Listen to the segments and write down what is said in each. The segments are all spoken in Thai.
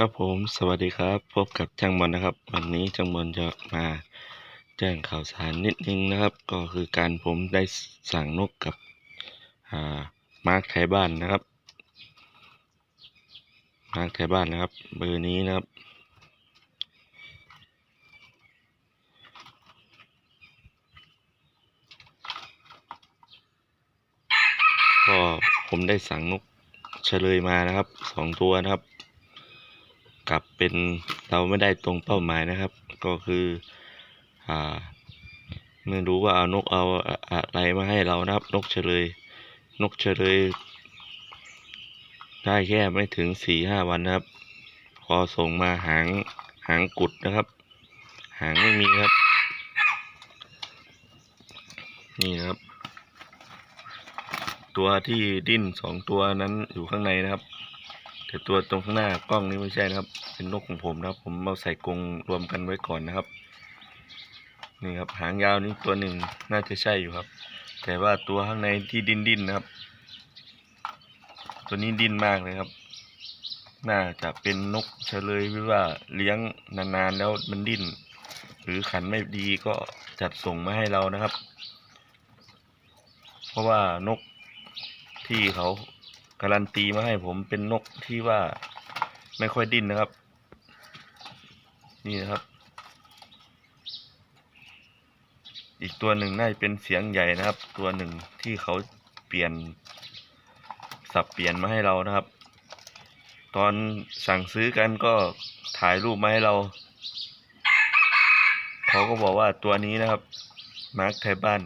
ครับผมสวัสดีครับ พบกับช่างบอลนะครับ วันนี้ช่างบอลจะมาแจ้งข่าวสารนิดนึงนะครับ ก็คือการผมได้สั่งนกกับามาร์คไทยบ้านนะครับมาร์คไทยบ้านนะครับ เบอร์นี้นะครับ ก็ผมได้สั่งนกเฉลยมานะครับสองตัวนะครับ กลับเป็นเราไม่ได้ตรงเป้าหมายนะครับ ก็คืออ่าไม่รู้ว่าเอานกเอาอะไรมาให้เรานะครับ นกเฉลย นกเฉลย ได้แค่ไม่ถึงสี่ห้าวันนะครับ พอส่งมาหางหางกุดนะครับ หางไม่มีครับ นี่ครับ ตัวที่ดิ้นสองตัวนั้นอยู่ข้างในนะครับ แต่ตัวตรงข้างหน้ากล้องนี้ไม่ใช่นะครับ เป็นนกของผมนะครับ ผมเอาใส่กรงรวมกันไว้ก่อนนะครับ นี่ครับหางยาวนี้ตัวหนึ่งน่าจะใช่อยู่ครับ แต่ว่าตัวข้างในที่ดิ้นดิ้นนะครับ ตัวนี้ดิ้นมากเลยครับ น่าจะเป็นนกเฉลยหรือว่าเลี้ยงนานๆแล้วมันดิ้น หรือขันไม่ดีก็จัดส่งมาให้เรานะครับ เพราะว่านกที่เขา การันตีมาให้ผมเป็นนกที่ว่าไม่ค่อยดิ้นนะครับ นี่นะครับ อีกตัวหนึ่งน่าจะเป็นเสียงใหญ่นะครับ ตัวหนึ่งที่เขาเปลี่ยน สับเปลี่ยนมาให้เรานะครับ ตอนสั่งซื้อกันก็ถ่ายรูปมาให้เรา เขาก็บอกว่าตัวนี้นะครับมาร์คไทยบ้าน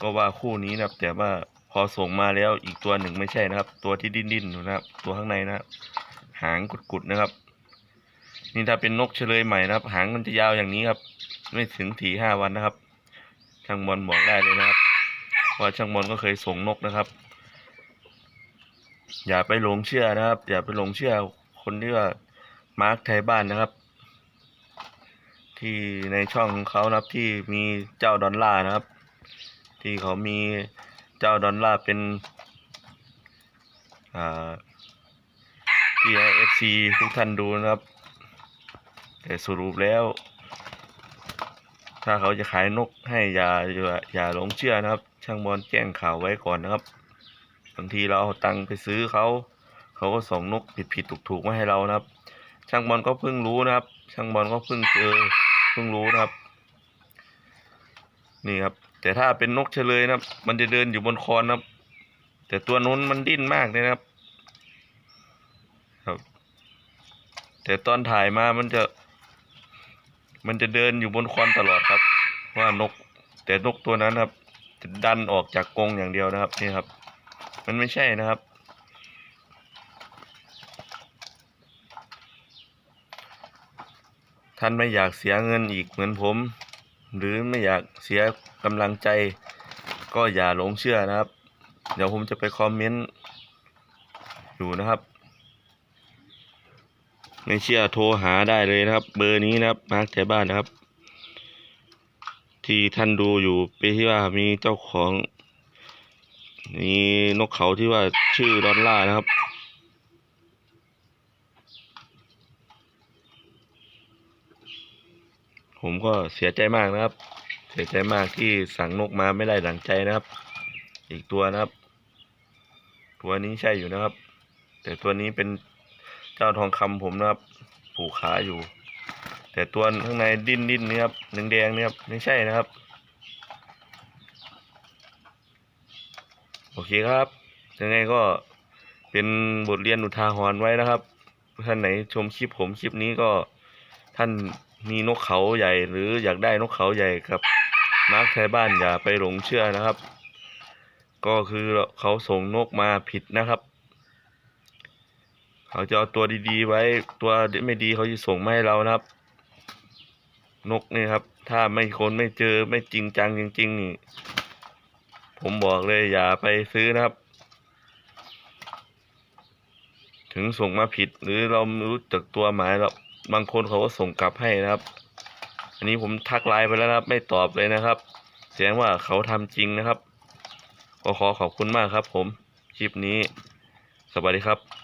ก็ว่าคู่นี้นะครับแต่ว่า พอส่งมาแล้วอีกตัวหนึ่งไม่ใช่นะครับ ตัวที่ดิ้นดิ้นนะครับ ตัวข้างในนะครับหางกุดๆนะครับ นี่ถ้าเป็นนกเฉลยใหม่นะครับ หางมันจะยาวอย่างนี้ครับ ไม่ถึงถีห้าวันนะครับ ช่างบอลบอกได้เลยนะครับเพราช่างบอลก็เคยส่งนกนะครับ อย่าไปหลงเชื่อนะครับ อย่าไปหลงเชื่อคนที่ว่ามาร์คไทยบ้านนะครับ ที่ในช่องของเขานะครับที่มีเจ้าดอลลาร์นะครับ ที่เขามี เจ้าดอลลาร์เป็นอ่าที่ให้เอฟซีทุกท่านดูนะครับ แต่สรุปแล้ว ถ้าเขาจะขายนกให้อย่าอย่าหลงเชื่อนะครับ ช่างบอลแจ้งข่าวไว้ก่อนนะครับบางทีเราเอาตังค์ไปซื้อเขาเขาก็ส่งนกผิดผิดถูกถูกมาให้เรานะครับ ช่างบอลก็เพิ่งรู้นะครับ ช่างบอลก็เพิ่งเจอเพิ่งรู้นะครับ นี่ครับ แต่ถ้าเป็นนกเฉลยนะครับ มันจะเดินอยู่บนคอนนะครับ แต่ตัวนู้นมันดิ้นมากเลยนะครับ ครับ แต่ตอนถ่ายมามันจะ มันจะเดินอยู่บนคอนตลอดครับ ว่านก แต่นกตัวนั้นครับจะดันออกจากกรงอย่างเดียวนะครับนี่ครับ มันไม่ใช่นะครับท่านไม่อยากเสียเงินอีกเหมือนผม หรือไม่อยากเสีย กำลังใจก็อย่าหลงเชื่อนะครับ เดี๋ยวผมจะไปคอมเมนต์อยู่นะครับ ไม่เชื่อโทรหาได้เลยนะครับ เบอร์นี้นะครับมาร์คแถวบ้านนะครับ ที่ท่านดูอยู่เป็นที่ว่ามีเจ้าของมีนกเขาที่ว่าชื่อดอลล่านะครับผมก็เสียใจมากนะครับ เสียใจมากที่สั่งนกมาไม่ได้ดังใจนะครับ อีกตัวนะครับ ตัวนี้ใช่อยู่นะครับ แต่ตัวนี้เป็นเจ้าทองคำผมนะครับ ผูกขาอยู่ แต่ตัวข้างในดิ้นดิ้นนี่ครับหนึ่งแดงนี่ครับไม่ใช่นะครับ โอเคครับยังไงก็เป็นบทเรียนอุทาหรณ์ไว้นะครับท่านไหนชมคลิปผมคลิปนี้ก็ท่านมีนกเขาใหญ่หรืออยากได้นกเขาใหญ่ครับ มาร์คไทยบ้านอย่าไปหลงเชื่อนะครับ ก็คือเขาส่งนกมาผิดนะครับ เขาจะเอาตัวดีๆไว้ตัวไม่ดีเขาจะส่งมาให้เรานะครับ นกนี่ครับ ถ้าไม่คนไม่เจอไม่จริงจังจริง ๆ นี่ ผมบอกเลยอย่าไปซื้อนะครับ ถึงส่งมาผิดหรือเราไม่รู้จักตัวหมายเราบางคนเขาก็ส่งกลับให้นะครับ อันนี้ผมทักไลน์ไปแล้วนะครับ ไม่ตอบเลยนะครับ แสดงว่าเขาทำจริงนะครับ ก็ขอขอบคุณมากครับ ผมคลิปนี้ สวัสดีครับ